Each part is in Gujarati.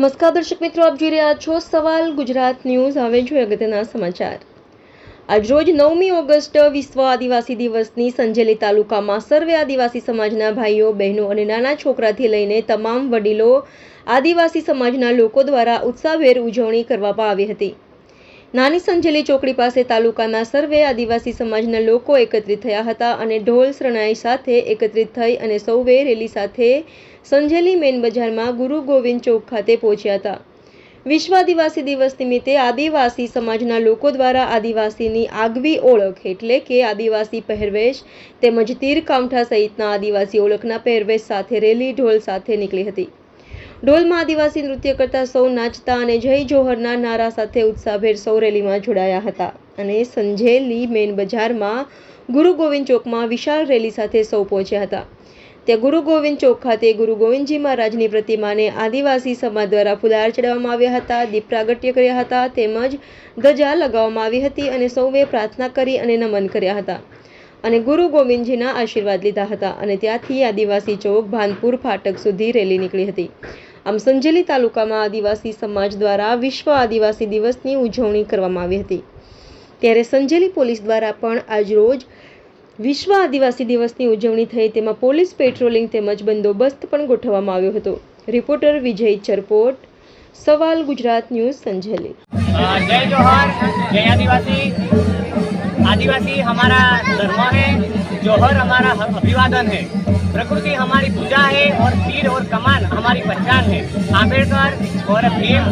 નમસ્કાર દર્શક મિત્રો, આપ જોઈ રહ્યા છો સવાલ ગુજરાત ન્યૂઝ. હવે જોઈએ અગત્યના સમાચાર. આજરોજ નવમી ઓગસ્ટ વિશ્વ આદિવાસી દિવસની સંજેલી તાલુકામાં સર્વે આદિવાસી સમાજના ભાઈઓ, બહેનો અને નાના છોકરાથી લઈને તમામ વડીલો આદિવાસી સમાજના લોકો દ્વારા ઉત્સાહભેર ઉજવણી કરવામાં આવી હતી. નાની સંજેલી ચોકડી પાસે તાલુકાના સર્વે આદિવાસી સમાજના લોકો એકત્રિત થયા હતા અને ઢોલ શરણાઈ સાથે એકત્રિત થઈ અને સૌએ રેલી સાથે સંજેલી મેન બજારમાં ગુરુ ગોવિંદ ચોક ખાતે પહોંચ્યા હતા. વિશ્વ આદિવાસી દિવસ નિમિત્તે આદિવાસી સમાજના લોકો દ્વારા આદિવાસીની આગવી ઓળખ એટલે કે આદિવાસી પહેરવેશ તેમજ તીર કામઠા સહિતના આદિવાસી ઓળખના પહેરવેશ સાથે રેલી, ઢોલ સાથે નીકળી હતી. ઢોલમાં આદિવાસી નૃત્ય કરતા સૌ નાચતા અને જય જોહરના નારા સાથે ઉત્સાહભેર સૌ રેલીમાં જોડાયા હતા. અને સંજેલી મેન બજારમાં ગુરુ ગોવિંદ ચોકમાં વિશાળ રેલી સાથે સૌ પહોંચ્યા હતા. ત્યાં ગુરુ ગોવિંદ ચોક ખાતે ગુરુ ગોવિંદજી મહારાજની પ્રતિમાને આદિવાસી સમાજ દ્વારા ફુલાર ચડાવવામાં આવ્યા હતા, દીપ પ્રાગટ્ય કર્યા હતા, તેમજ ધજા લગાવવામાં આવી હતી અને સૌએ પ્રાર્થના કરી અને નમન કર્યા હતા. અને ગુરુ ગોવિંદજીના આશીર્વાદ લીધા હતા અને ત્યાંથી આદિવાસી ચોક ભાનપુર ફાટક સુધી રેલી નીકળી હતી. આમ સંજેલી તાલુકામાં આદિવાસી સમાજ દ્વારા વિશ્વ આદિવાસી દિવસની ઉજવણી કરવામાં આવી હતી ત્યારે સંજેલી પોલીસ દ્વારા પણ આજરોજ વિશ્વ આદિવાસી દિવસની ઉજવણી થઈ તેમાં પોલીસ પેટ્રોલિંગ તેમજ બંદોબસ્ત પણ ગોઠવવામાં આવ્યો હતો રિપોર્ટર વિજય ચરપોટ સવાલ ગુજરાત ન્યૂઝ સંજેલી अ, जय जोहर जय आदिवासी आदिवासी हमारा धर्म है जोहर हमारा ह- अभिवादन है प्रकृति हमारी पूजा आम्बेडकर और भीम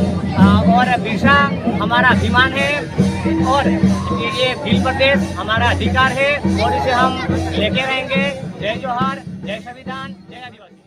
और बिरसा हमारा अभिमान है और ये भील प्रदेश हमारा अधिकार है और इसे हम लेके रहेंगे। जय जोहर, जय संविधान, जय आदिवासी।